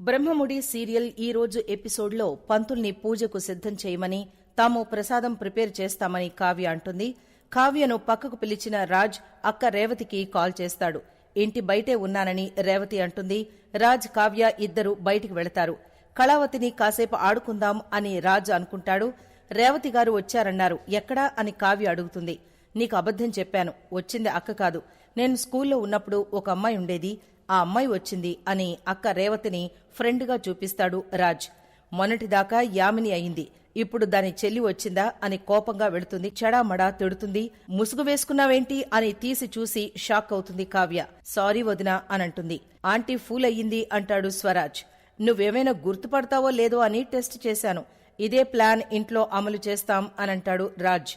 Brahmamudi serial ఈ రోజు ఎపిసోడ్లో పంతుల్ని పూజకు సిద్ధం చేయమని తాము ప్రసాదం ప్రిపేర్ చేస్తామని కావ్య అంటుంది. కావ్యను పక్కకు పిలిచిన రాజ్ అక్క రేవతికి కాల్ చేస్తాడు. ఇంటి బయటే ఉన్నానని రేవతి అంటుంది. రాజ్ కావ్య ఇద్దరు బయటికి వెళతారు. కళావతిని కాసేపు ఆడుకుందాం అని రాజ్ అనుకుంటాడు. రేవతి గారు వచ్చారన్నారు. ఎక్కడా అని కావ్య అడుగుతుంది. నీకు అబద్ధం చెప్పాను. వచ్చింది అక్క కాదు. నేను స్కూల్లో ఉన్నప్పుడు ఒక అమ్మాయి ఉండేది. ఆ అమ్మాయి వచ్చింది అని అక్క రేవతిని ఫ్రెండ్గా చూపిస్తాడు రాజ్. మొన్నటిదాకా యామిని అయింది. ఇప్పుడు దాని చెల్లి వచ్చిందా అని కోపంగా వెళుతుంది. చెడామడా తిడుతుంది. ముసుగు వేసుకున్నావేంటి అని తీసి చూసి షాక్ అవుతుంది కావ్య. సారీ వదినా అనంటుంది. ఆంటీ ఫూల్ అయ్యింది అంటాడు స్వరాజ్. నువ్వేమైనా గుర్తుపడతావో లేదో అని టెస్ట్ చేశాను. ఇదే ప్లాన్ ఇంట్లో అమలు చేస్తాం అనంటాడు రాజ్.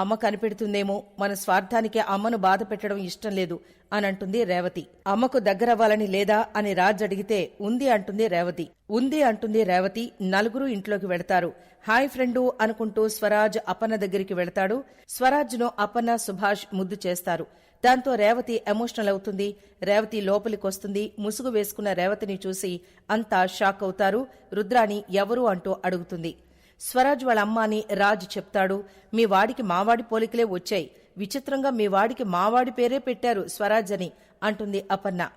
అమ్మ కనిపెడుతుందేమో మన స్వార్థానికి అమ్మను బాధ పెట్టడం ఇష్టం లేదు అని అంటుంది రేవతి. అమ్మకు దగ్గరవ్వాలని లేదా అని రాజ్ అడిగితే ఉంది అంటుంది రేవతి. ఉంది అంటుంది రేవతి నలుగురు ఇంట్లోకి వెళతారు. హాయ్ ఫ్రెండు అనుకుంటూ స్వరాజ్ అపన్న దగ్గరికి వెళతాడు. స్వరాజ్ను అపన్న సుభాష్ ముద్దు చేస్తారు. దాంతో రేవతి ఎమోషనల్ అవుతుంది. రేవతి లోపలికొస్తుంది. ముసుగు వేసుకున్న రేవతిని చూసి అంతా షాక్ అవుతారు. రుద్రాణి ఎవరు అంటూ అడుగుతుంది. స్వరాజ్ వాళ్ళ అమ్మ అని రాజ్ చెప్తాడు. మీ వాడికి మావాడి పోలికలే వచ్చాయి. విచిత్రంగా మీ వాడికి మావాడి పేరే పెట్టారు స్వరాజ్ అని అంటుంది అపర్ణ.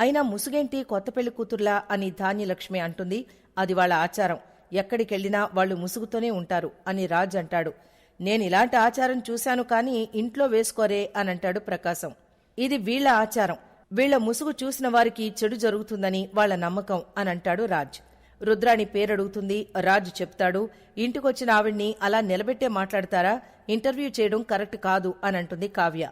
అయినా ముసుగేంటి కొత్త పెళ్ళి కూతుర్లా అని ధాన్యలక్ష్మి అంటుంది. అది వాళ్ళ ఆచారం. ఎక్కడికెళ్ళినా వాళ్ళు ముసుగుతోనే ఉంటారు అని రాజ్ అంటాడు. నేను ఇలాంటి ఆచారం చూశాను కానీ ఇంట్లో వేసుకోరే అని అంటాడు ప్రకాశం. ఇది వీళ్ళ ఆచారం. వీళ్ళ ముసుగు చూసిన వారికి చెడు జరుగుతుందని వాళ్ళ నమ్మకం అని అంటాడు రాజ్. రుద్రాణి పేరడుగుతుంది. రాజు చెప్తాడు ఇంటికొచ్చిన ఆవిడ్ని అలా నిలబెట్టే మాట్లాడతారా? ఇంటర్వ్యూ చేయడం కరెక్ట్ కాదు అని అంటుంది కావ్య.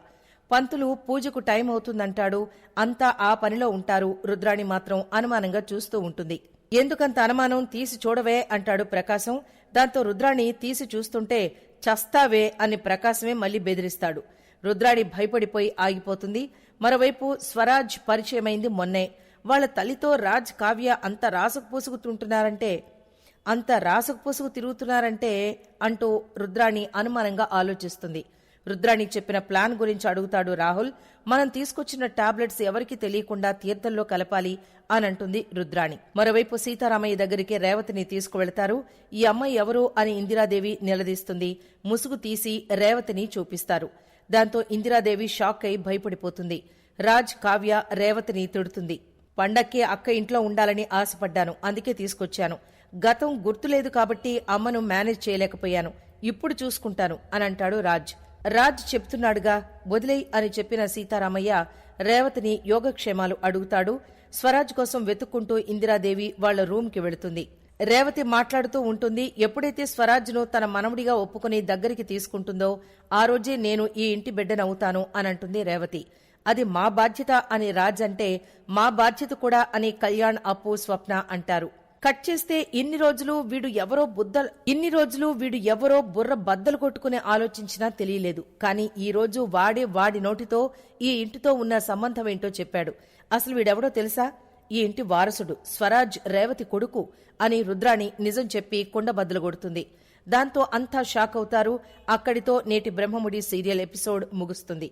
పంతులు పూజకు టైం అవుతుందంటాడు అంతా ఆ పనిలో ఉంటారు. రుద్రాణి మాత్రం అనుమానంగా చూస్తూ ఉంటుంది. ఎందుకంత అనుమానం తీసి చూడవే అంటాడు ప్రకాశం. దాంతో రుద్రాణి తీసి చూస్తుంటే చస్తావే అని ప్రకాశమే మళ్ళీ బెదిరిస్తాడు. రుద్రాణి భయపడిపోయి ఆగిపోతుంది. మరోవైపు స్వరాజ్ పరిచయమైంది మొన్నే. వాళ్ళ తల్లితో రాజ్ కావ్య అంత రాసకు పూసుకుతుంటున్నారంటే అంత రాసుకు పూసుకు తిరుగుతున్నారంటే అంటూ రుద్రాణి అనుమానంగా ఆలోచిస్తుంది. రుద్రాణి చెప్పిన ప్లాన్ గురించి అడుగుతాడు రాహుల్. మనం తీసుకొచ్చిన టాబ్లెట్స్ ఎవరికి తెలియకుండా తీర్థంలో కలపాలి అని అంటుంది రుద్రాణి. మరోవైపు సీతారామయ్య దగ్గరికి రేవతిని తీసుకువెళతారు. ఈ అమ్మాయి ఎవరు అని ఇందిరాదేవి నిలదీస్తుంది. ముసుగు తీసి రేవతిని చూపిస్తారు. దాంతో ఇందిరాదేవి షాక్ అయి భయపడిపోతుంది. రాజ్ కావ్య రేవతిని తిడుతుంది. పండక్కి అక్క ఇంట్లో ఉండాలని ఆశపడ్డాను. అందుకే తీసుకొచ్చాను. గతం గుర్తులేదు కాబట్టి అమ్మను మేనేజ్ చేయలేకపోయాను. ఇప్పుడు చూసుకుంటాను అని అంటాడు రాజ్. రాజ్ చెప్తున్నాడుగా వదిలేయ్ అని చెప్పిన సీతారామయ్య రేవతిని యోగక్షేమాలు అడుగుతాడు. స్వరాజ్ కోసం వెతుక్కుంటూ ఇందిరాదేవి వాళ్ళ రూమ్కి వెళుతుంది. రేవతి మాట్లాడుతూ ఉంటుంది ఎప్పుడైతే స్వరాజ్ను తన మనవడిగా ఒప్పుకుని దగ్గరికి తీసుకుంటుందో ఆ రోజే నేను ఈ ఇంటి బిడ్డనవుతాను అని అంటుంది రేవతి. అది మా బాధ్యత అని రాజ్ అంటే మా బాధ్యత కూడా అని కళ్యాణ్ అప్పు స్వప్న అంటారు. కట్ చేస్తే ఇన్ని రోజులు వీడు ఎవరో బుద్ధ ఇన్ని రోజులు వీడు ఎవరో బుర్ర బద్దలు కొట్టుకునే ఆలోచించినా తెలియలేదు. కానీ ఈ రోజు వాడే వాడి నోటితో ఈ ఇంటితో ఉన్న సంబంధం ఏంటో చెప్పాడు. అసలు వీడెవడో తెలుసా? ఈ ఇంటి వారసుడు స్వరాజ్ రేవతి కొడుకు అని రుద్రాణి నిజం చెప్పి కుండ బద్దలు కొడుతుంది. దాంతో అంతా షాక్ అవుతారు. అక్కడితో నేటి బ్రహ్మముడి సీరియల్ ఎపిసోడ్ ముగుస్తుంది.